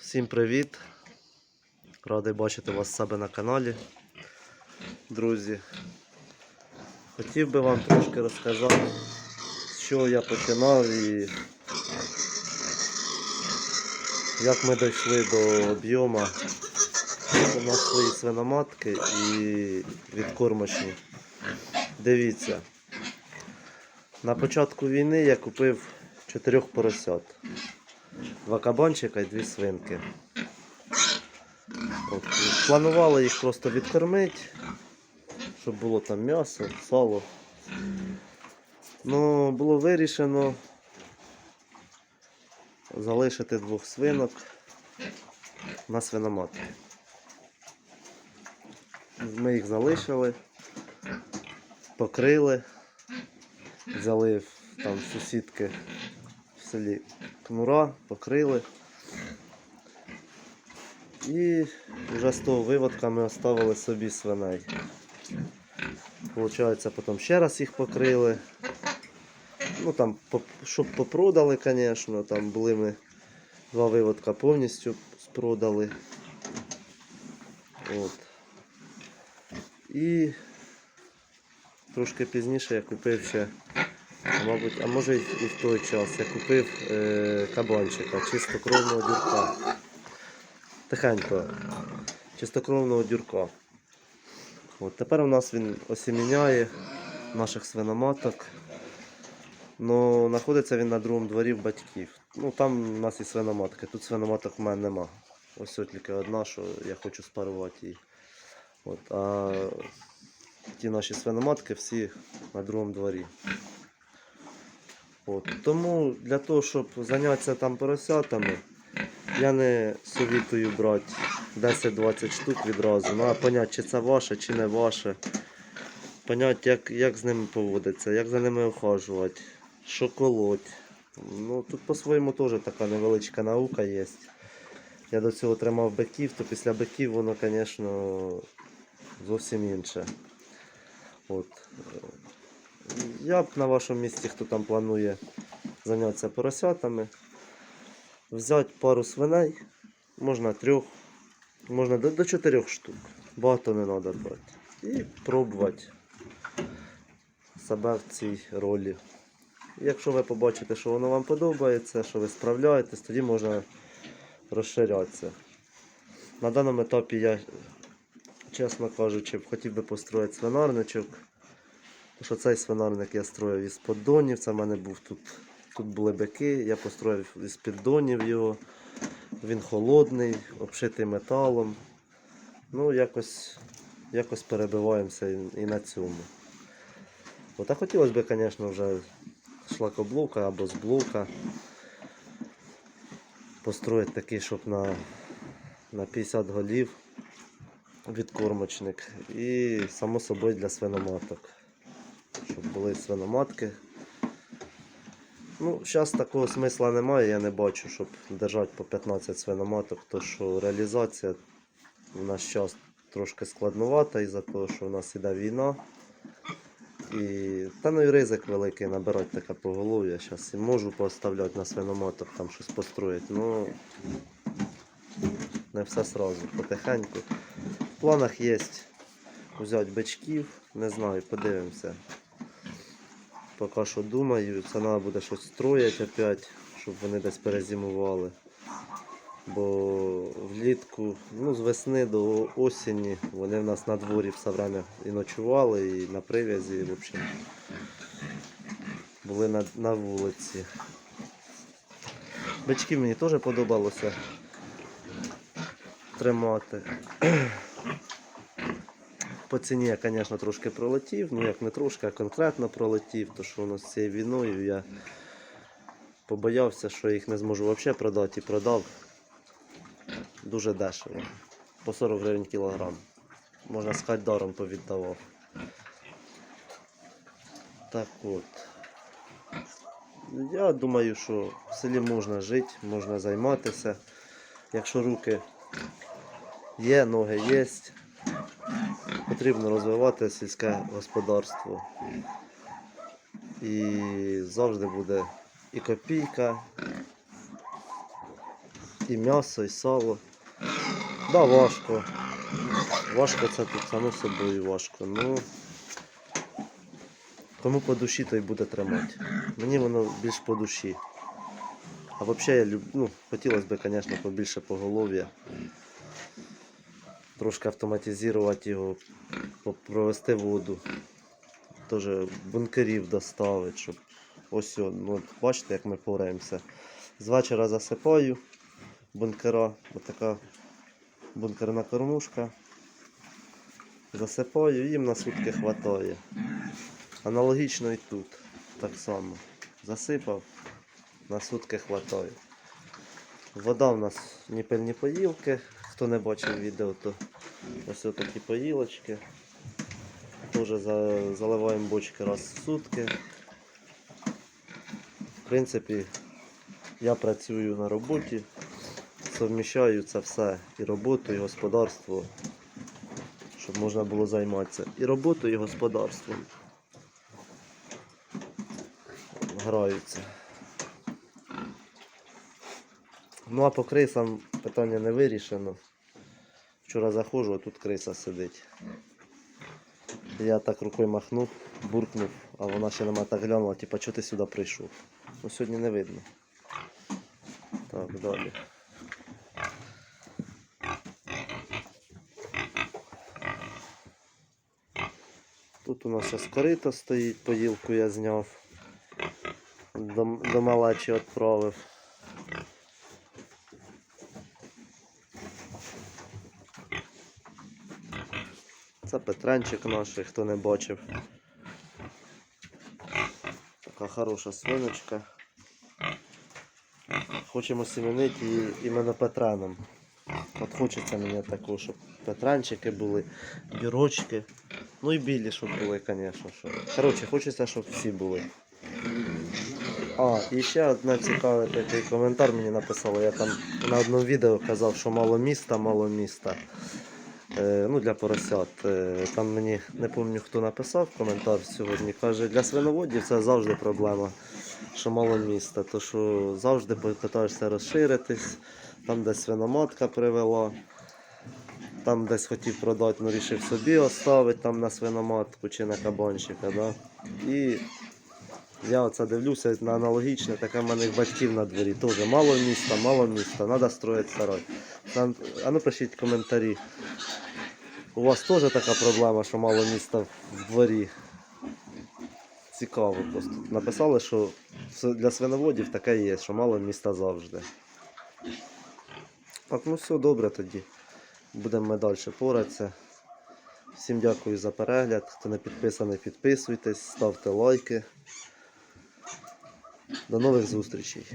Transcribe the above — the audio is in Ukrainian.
Всім привіт! Радий бачити вас себе на каналі. Друзі, хотів би вам трошки розказати, з чого я починав і як ми дійшли до об'єму. У нас свої свиноматки і відкормочні. Дивіться, на початку війни я купив чотирьох поросят. Два кабанчика і дві свинки. От, планували їх просто відкормити, щоб було там м'ясо, сало. Ну, було вирішено залишити двох свинок на свиноматки. Ми їх залишили, покрили, взяли там сусідки в селі кнура, покрили. І вже з того виводка ми оставили собі свиней. Получається, потім ще раз їх покрили. Ну там, щоб попродали, звісно, там були ми два виводка повністю спродали. От. І трошки пізніше я купив ще а, Мабуть, а може і в той час я купив е, кабанчика, чистокровного дюрка. Тихенько. Чистокровного дюрка. От, тепер у нас він осіміняє наших свиноматок. Ну, знаходиться він на другому дворі в батьків. Ну, там у нас і свиноматки. Тут свиноматок в мене нема. Ось от тільки одна, що я хочу спарувати її. От, а ті наші свиноматки всі на другому дворі. От. Тому для того, щоб зайнятися там поросятами, я не совітую брати 10-20 штук відразу. Ну, а поняти, чи це ваше, чи не ваше. Поняти, як, як з ними поводиться, як за ними охажувати, що колоть. Ну, тут по-своєму теж така невеличка наука є. Я до цього тримав биків, то після биків воно, звісно, зовсім інше. От. Я б на вашому місці, хто там планує зайнятися поросятами, взяти пару свиней, можна трьох, можна до, до чотирьох штук. Багато не треба брати. І пробувати себе в цій ролі. Якщо ви побачите, що воно вам подобається, що ви справляєтесь, тоді можна розширятися. На даному етапі я, чесно кажучи, хотів би построїти свинарничок. Що цей свинарник я строїв із поддонів. Це в мене був тут. Тут були бики, я построїв із піддонів його. Він холодний, обшитий металом. Ну, якось, якось перебиваємося і, і на цьому. От, а хотілося б, звісно, вже шлакоблока або з блока. Построїти такий, щоб на, на 50 голів відкормочник. І само собою для свиноматок щоб були свиноматки. Ну, зараз такого смисла немає, я не бачу, щоб держати по 15 свиноматок, то що реалізація в наш час трошки складнувата із-за того, що в нас іде війна. І та ну і ризик великий набирати таке поголов'я. Зараз і можу поставляти на свиноматок, там щось построїти. Ну не все сразу, потихеньку. В планах є взяти бичків, не знаю, подивимося. Поки що думаю, це треба буде щось строїти опять, щоб вони десь перезимували. Бо влітку, ну з весни до осені вони в нас на дворі все время і ночували, і на прив'язі, і, в були на, на вулиці. Бичків мені теж подобалося тримати. По ціні я, звісно, трошки пролетів, ну як не трошки, а конкретно пролетів, то що воно з цією війною я побоявся, що їх не зможу взагалі продати і продав дуже дешево. По 40 гривень кілограм. Можна сказати, даром повіддавав. Так от. Я думаю, що в селі можна жити, можна займатися. Якщо руки є, ноги є, потрібно розвивати сільське господарство. І завжди буде і копійка, і м'ясо, і сало. Да, важко. Важко це тут само собою важко. Ну кому по душі, той буде тримати. Мені воно більш по душі. А взагалі я люб... ну, хотілося б, звісно, побільше поголов'я. Трошки автоматизувати його, провести воду. Теж бункерів доставити, щоб ось ну, бачите, як ми пораємося. З вечора засипаю бункера, отака бункерна кормушка. Засипаю, їм на сутки хватає. Аналогічно і тут. Так само. Засипав, на сутки хватає. Вода в нас ні пиль, ні поїлки. Хто не бачив відео, то ось такі поїлочки. Теж заливаємо бочки раз в сутки. В принципі, я працюю на роботі, совміщаю це все і роботу, і господарство, щоб можна було займатися і роботою, і господарством. Граються. Ну а по крисам питання не вирішено. Вчора заходжу, а тут криса сидить. Я так рукою махнув, буркнув, а вона ще на мене так глянула, типа, чого ти сюди прийшов? Ну сьогодні не видно. Так, далі. Тут у нас зараз корито стоїть, поїлку я зняв. До, до малечі відправив. Це Петренчик наш, хто не бачив. Така хороша свиночка. Хочемо сімінити її іменно Петреном. От хочеться мені такого, щоб Петренчики були, бірочки. Ну і білі, щоб були, звісно. Що. Коротше, хочеться, щоб всі були. А, і ще одне цікаве такий коментар мені написали. Я там на одному відео казав, що мало міста, мало міста. Е, ну, для поросят. Е, там мені не пам'ятаю, хто написав коментар сьогодні. Каже, для свиноводів це завжди проблема, що мало міста. То що завжди питаєшся розширитись, там десь свиноматка привела, там десь хотів продати, ну рішив собі оставити там на свиноматку чи на кабанчика. Да? І я оце дивлюся на аналогічне, таке в мене батьків на дворі. Теж мало міста, мало міста, треба строїти сарай. А ну пишіть коментарі. У вас теж така проблема, що мало міста в дворі. Цікаво просто. Написали, що для свиноводів таке є, що мало міста завжди. Так, ну все добре тоді. Будемо ми далі поратися. Всім дякую за перегляд. Хто не підписаний, підписуйтесь, ставте лайки. До нових зустрічей.